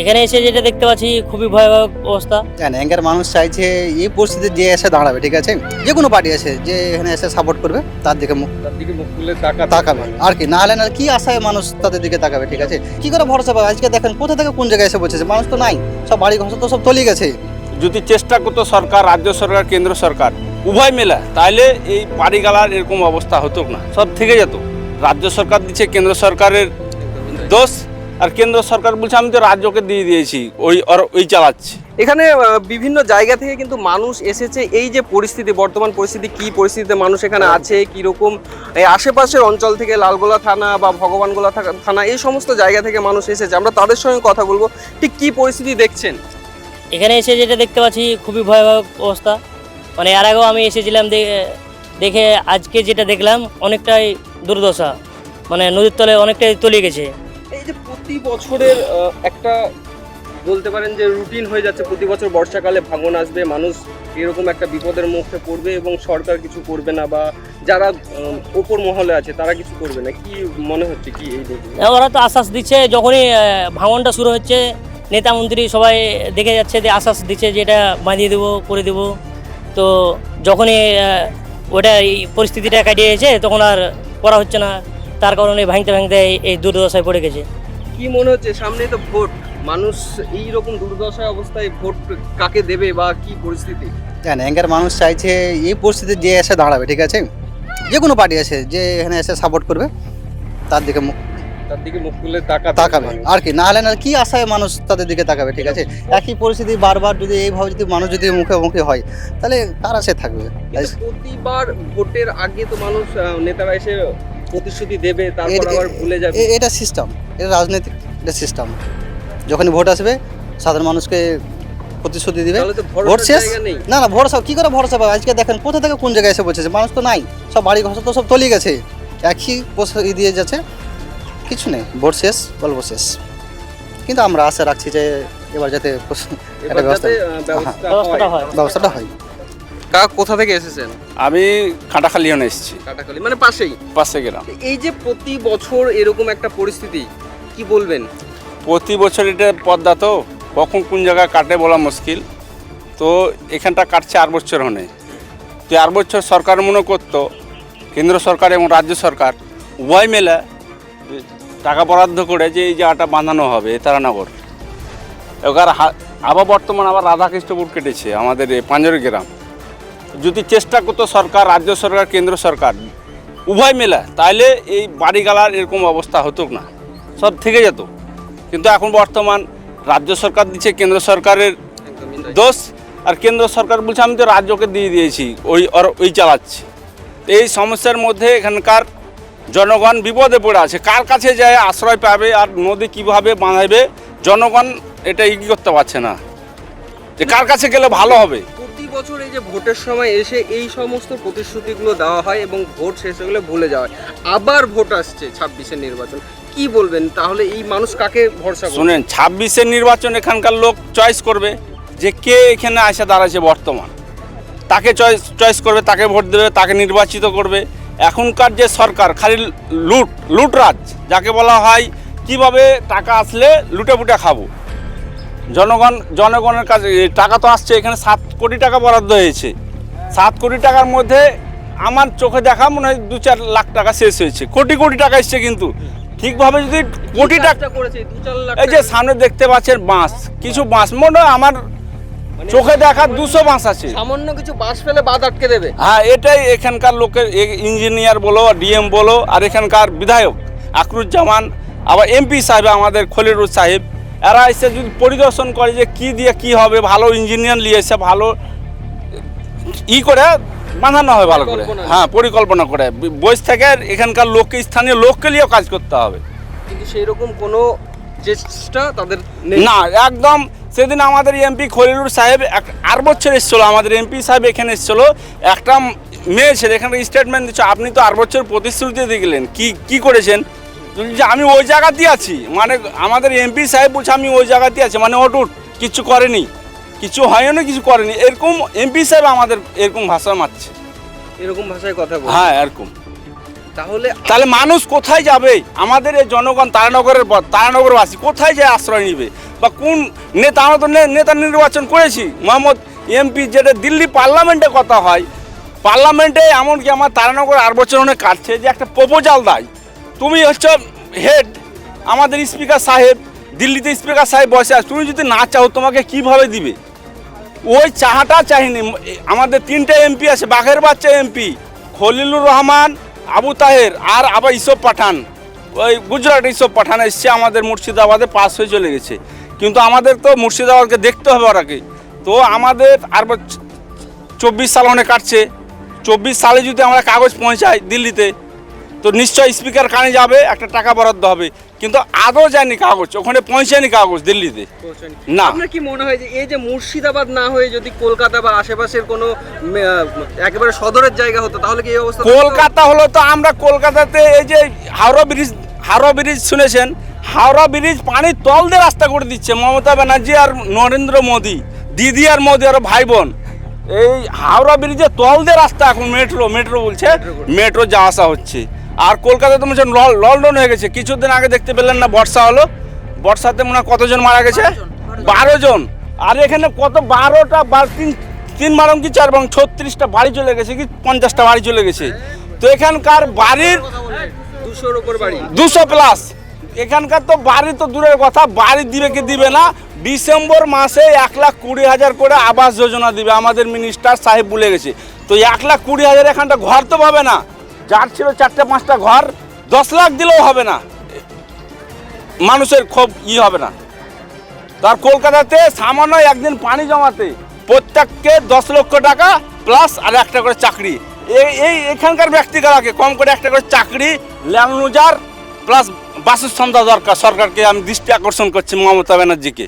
এখানে এসে যেটা দেখতে পাচ্ছি খুবই ভয়াবহ অবস্থা। জানেন এখানকার মানুষ চাইছে এই পরিস্থিতি যে এসে দাঁড়াবে ঠিক আছে? যে কোনো পার্টি আছে যে এখানে এসে সাপোর্ট করবে তার দিকে মুখ তার দিকে মুখ তুলে তাকাবে। তাকাবে। আর কি না হলে না কি আশায় মানুষ তাদের দিকে তাকাবে ঠিক আছে? কি করে ভরসা পাবে? আজকে দেখেন কোথা থেকে কোন জায়গায় এসে বসেছে? মানুষ তো নাই সব বাড়ি ঘর তো সব তলিয়ে গেছে। যদি চেষ্টা করতো সরকার রাজ্য সরকার কেন্দ্র সরকার উভয় মেলা তাহলে এই বাড়িগালার এরকম অবস্থা হতো না। সব থেকে যেত। রাজ্য সরকার দিচ্ছে কেন্দ্র সরকারের দোষ। আর কেন্দ্র সরকার বলছে আমি তো রাজ্যকে দিয়ে দিয়েছি ওই ওই চালাচ্ছে। এখানে বিভিন্ন জায়গা থেকে কিন্তু মানুষ এসেছে এই যে পরিস্থিতি বর্তমান পরিস্থিতি কি পরিস্থিতিতে মানুষ এখানে আছে কি রকম এই আশেপাশের অঞ্চল থেকে লালগোলা থানা বা ভগবানগোলা থাকা- থানা এই সমস্ত জায়গা থেকে মানুষ এসেছে। আমরা তাদের সঙ্গে কথা বলব ঠিক কি পরিস্থিতি দেখছেন? এখানে এসে যেটা দেখতে পাচ্ছি খুবই ভয়াবহ অবস্থা। মানে এর আগেও আমি এসেছিলাম দেখে আজকে যেটা দেখলাম অনেকটাই দুর্দশা। মানে নদীর তলে অনেকটাই তলিয়ে গেছে। যে প্রতি বছরের একটা বলতে পারেন যে রুটিন হয়ে যাচ্ছে, প্রতি বছর বর্ষাকালে ভাঙন আসবে, মানুষ এরকম একটা বিপদের মুখে পড়বে এবং সরকার কিছু করবে না বা যারা ওপর মহলে আছে, তারা কিছু করবে না। কি মনে হচ্ছে, কি এই দেখে? ওরা তো আশ্বাস দিচ্ছে, যখনই ভাঙনটা শুরু হচ্ছে, নেতা মন্ত্রী সবাই দেখে যাচ্ছে যে আশ্বাস দিচ্ছে যে এটা বাঁধিয়ে দেবো, করে দেবো। তো যখনই ওটা এই পরিস্থিতিটা কাটিয়ে গেছে তখন আর করা হচ্ছে না। তার কারণে ভাঙতে ভাঙতে এই দুর্দশায় পড়ে গেছে। কি মনে হচ্ছে? সামনেই তো ভোট। মানুষ এই রকম দুর্দশায় অবস্থায় ভোট কাকে দেবে বা কি পরিস্থিতি? জানেন এখানকার মানুষ চাইছে এই পরিস্থিতি যে এসে দাঁড়াবে ঠিক আছে? যে কোনো পার্টি আছে যে এখানে এসে সাপোর্ট করবে তার দিকে মুখ তার দিকে মুখ তুলে তাকাবে। তাকাবে। আর কি না হলে না কি আশায় মানুষ তাদের দিকে তাকাবে ঠিক আছে? একই পরিস্থিতি বারবার যদি এইভাবে যদি মানুষ যদি মুখে মুখে হয় তাহলে কার আশায় থাকবে? প্রতিবার ভোটের আগে তো মানুষ নেতারা এসে প্রতিশ্রুতি দেবে তারপর আবার ভুলে যাবে। এটা সিস্টেম এটা রাজনৈতিক এটা সিস্টেম যখনই ভোট আসবে সাধারণ মানুষকে প্রতিশ্রুতি দিবে। ভোট শেষ? না না ভরসা কি করে ভরসা পাবে? আজকে দেখেন কোথা থেকে কোন জায়গায় এসে বসেছে? মানুষ তো নাই। সব বাড়ি ঘর তো সব তলিয়ে গেছে। একই ই দিয়ে যাচ্ছে। কিছু নেই। ভোট শেষ গল্প শেষ। কিন্তু আমরা আশা রাখছি যে এবার যাতে একটা ব্যবস্থা ব্যবস্থাটা হয়। ব্যবস্থাটা হয়। কাকা কোথা থেকে এসেছেন? আমি কাটাখালি হনে এসেছি। কাটাখালি মানে পাশেই? পাশে গেলাম। এই যে প্রতি বছর এরকম একটা পরিস্থিতি কি বলবেন? প্রতি বছর এটা পদ্মা তো, কখন কোন জায়গায় কাটে বলা মুশকিল। তো এখানটা কাটছে আট বছর হনে। তো আট বছর সরকার মনে করতো, কেন্দ্র সরকার এবং রাজ্য সরকার উভয় মেলা টাকা বরাদ্দ করে যে এই জায়গাটা বাঁধানো হবে, তারানগর। এবার আবার বর্তমান আবার রাধাকৃষ্ণপুর কেটেছে আমাদের পাঞ্জরি গ্রাম। যদি চেষ্টা করতো সরকার, রাজ্য সরকার, কেন্দ্র সরকার উভয় মেলা তাহলে এই বাড়িগালার এরকম অবস্থা হতো না। সব থেকে যেত। কিন্তু এখন বর্তমান রাজ্য সরকার দিচ্ছে, কেন্দ্র সরকারের দোষ, আর কেন্দ্র সরকার বলছে, আমি তো রাজ্যকে দিয়ে দিয়েছি, ওই ওই চালাচ্ছে। এই সমস্যার মধ্যে এখানকার জনগণ বিপদে পড়ে আছে। কার কাছে যায়, আশ্রয় পাবে, আর নদী কীভাবে বাঁধাবে, জনগণ এটা ই করতে পারছে না। যে কার কাছে গেলে ভালো হবে? প্রতি বছর এই যে ভোটের সময় এসে এই সমস্ত প্রতিশ্রুতিগুলো দেওয়া হয় এবং ভোট শেষ হয়ে গেলে ভুলে যাওয়া হয়। আবার ভোট আসছে ছাব্বিশের নির্বাচন। কি বলবেন? তাহলে এই মানুষ কাকে ভরসা শুনেন, ছাব্বিশের নির্বাচন এখানকার লোক চয়েস করবে যে কে এখানে আসে দাঁড়াচ্ছে বর্তমান। তাকে চয়েস চয়েস করবে, তাকে ভোট দেবে, তাকে নির্বাচিত করবে। এখনকার যে সরকার, খালি লুট, লুটরাজ, যাকে বলা হয়, কীভাবে টাকা আসলে লুটে পুটে খাব? জনগণ, জনগণের কাছে টাকা তো আসছে, এখানে সাত কোটি টাকা বরাদ্দ হয়েছে। সাত কোটি টাকার মধ্যে আমার চোখে দেখা মনে হয় দু চার লাখ টাকা শেষ হয়েছে। কোটি কোটি টাকা এসছে কিন্তু। ঠিকভাবে যদি কোটি টাকা করেছে দু চার লাখ এই যে সামনে দেখতে পাচ্ছেন বাঁশ কিছু বাঁশ মনে আমার মানে চোখে দেখা দুশো বাঁশ আছে। সামান্য কিছু বাস ফেলে বাদ আটকে দেবে। হ্যাঁ এটাই এখানকার লোকের ইঞ্জিনিয়ার বলো ডিএম বলো আর এখানকার বিধায়ক আকরুজ্জামান আবার এমপি সাহেব আমাদের খলিরুল সাহেব এরা এসে যদি পরিদর্শন করে যে কি দিয়ে কি হবে ভালো ইঞ্জিনিয়ার নিয়ে এসে ভালো ই করে বাঁধানো হয় ভালো করে। হ্যাঁ পরিকল্পনা করে। বয়স থেকে এখানকার লোককে স্থানীয় লোককে নিয়েও কাজ করতে হবে। কিন্তু সেই রকম কোনো চেষ্টা তাদের না একদম সেদিন আমাদের এমপি খলিলুর সাহেব এক- আর বছর এসেছিল। আমাদের এমপি সাহেব এখানে এসেছিল। একটা মেয়ে ছেলে এখানে স্টেটমেন্ট দিচ্ছে আপনি তো আর বছর প্রতিশ্রুতি দিয়ে গেলেন কি কি করেছেন? যে আমি ওই জায়গাতেই আছি। মানে আমাদের এমপি সাহেব বলছে আমি ওই জায়গাতেই আছি। মানে অটুট কিছু করেনি। কিছু হয় না কিছু করেনি। এরকম এমপি সাহেব আমাদের এরকম ভাষা মারছে। এরকম ভাষায় কথা বল? হ্যাঁ এরকম। তাহলে তাহলে মানুষ কোথায় যাবে? আমাদের এই জনগণ তারানগরের তারানগরবাসী কোথায় যায় আশ্রয় নিবে? বা কোন নেতা আমরা তো নেতা নির্বাচন করেছি? মোহাম্মদ এমপি যেটা দিল্লি পার্লামেন্টে কথা হয় পার্লামেন্টে এমনকি আমার তারানগর আর বছর হনে কাটছে যে একটা প্রপোজাল দেয়। তুমি হচ্ছে হেড আমাদের স্পিকার সাহেব দিল্লিতে স্পিকার সাহেব বসে আছে। তুমি যদি না চাও তোমাকে কীভাবে দিবে? ওই চাহাটা চাহিনি। আমাদের তিনটে এমপি আছে, বাঘের বাচ্চা এমপি, খলিলুর রহমান, আবু তাহের আর আবার ইসব পাঠান। ওই গুজরাট ইসব পাঠান এসছে, আমাদের মুর্শিদাবাদে পাস হয়ে চলে গেছে। কিন্তু আমাদের তো মুর্শিদাবাদকে দেখতে হবে ওরাকে তো আমাদের আর চব্বিশ সাল অনেক কাটছে। চব্বিশ সালে যদি আমরা কাগজ পৌঁছাই দিল্লিতে তো নিশ্চয়ই স্পিকার কানে যাবে একটা টাকা বরাদ্দ হবে। কিন্তু আদৌ যায়নি কাগজ ওখানে পৌঁছায়নি কাগজ দিল্লিতে। না। আপনার কি মনে হয় যে এই যে মুর্শিদাবাদ না হয়ে যদি কলকাতা বা আশেপাশের কোনো একেবারে সদরের জায়গা হতো তাহলে কি এই অবস্থা কলকাতা হলো তো আমরা কলকাতাতে এই যে হাওড়া ব্রিজ হাওড়া ব্রিজ শুনেছেন? হাওড়া ব্রিজ পানির তল দিয়ে রাস্তা করে দিচ্ছে মমতা ব্যানার্জি আর নরেন্দ্র মোদি দিদি আর মোদি আর ভাই বোন। এই হাওড়া ব্রিজের তল দিয়ে রাস্তা এখন মেট্রো মেট্রো বলছে মেট্রো যাওয়া আসা হচ্ছে। আর কলকাতা তো মনে লন্ডন হয়ে গেছে। কিছুদিন আগে দেখতে পেলেন না বর্ষা হলো। বর্ষাতে মনে হয় কতজন মারা গেছে? বারো জন আর এখানে কত বারোটা বা তিন তিন বারং কি চার বারং ছত্রিশটা বাড়ি চলে গেছে কি? পঞ্চাশটা বাড়ি চলে গেছে। তো এখানকার বাড়ির দুশোর উপর বাড়ি। দুশো প্লাস। এখানকার তো বাড়ি তো দূরের কথা বাড়ি দিবে কি দিবে না। ডিসেম্বর মাসে এক লাখ কুড়ি হাজার করে আবাস যোজনা দিবে। আমাদের মিনিস্টার সাহেব বলে গেছে। তো এক লাখ কুড়ি হাজার এখানটা ঘর তো পাবে না। যার ছিল চারটে, পাঁচটা ঘর, দশ লাখ দিলেও হবে না। মানুষের খুব ই হবে না। তার কলকাতাতে সামান্য একদিন পানি জমাতে প্রত্যেককে দশ লক্ষ টাকা প্লাস আর একটা করে চাকরি। এই এই এখানকার ব্যক্তিগুলোকে কম করে একটা করে চাকরি ল্যাংনুজার প্লাস বাসস্থান দরকার। সরকারকে আমি দৃষ্টি আকর্ষণ করছি মমতা ব্যানার্জিকে।